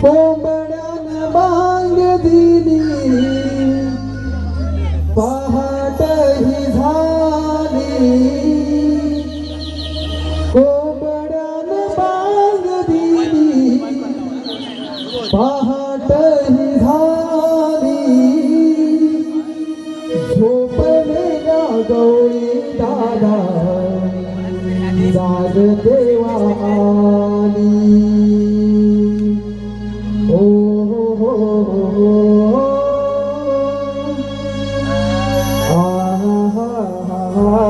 कोंबड्यान बांग दिली. पहाट ही झाली. कोंबड्यान बांग दिली. पहाट ही झाली. झोपले गवळी दादा. जाग देवा. Oh.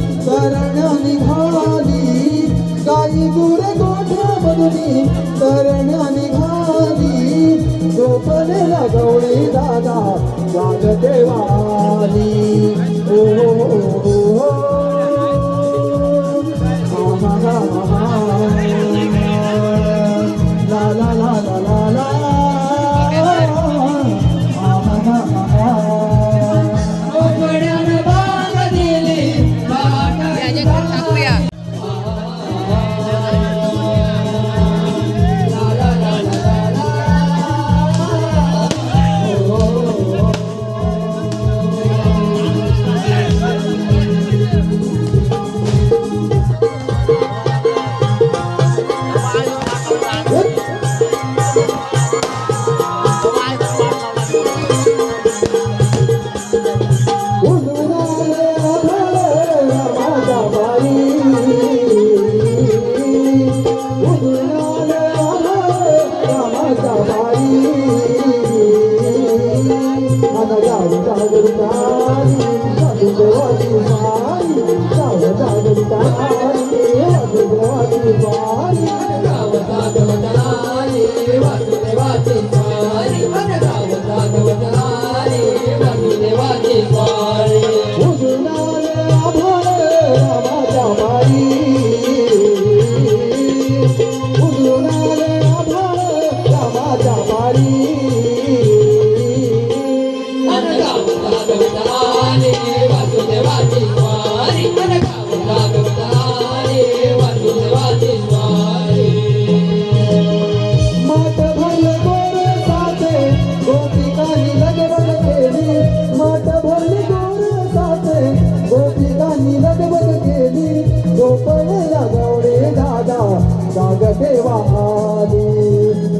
शरण निघाली. गाई गुर गोठ्यामधली शरण निघाली. गोपन गवळे दादा जाग देवा. Bye.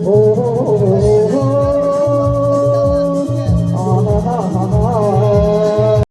Oh.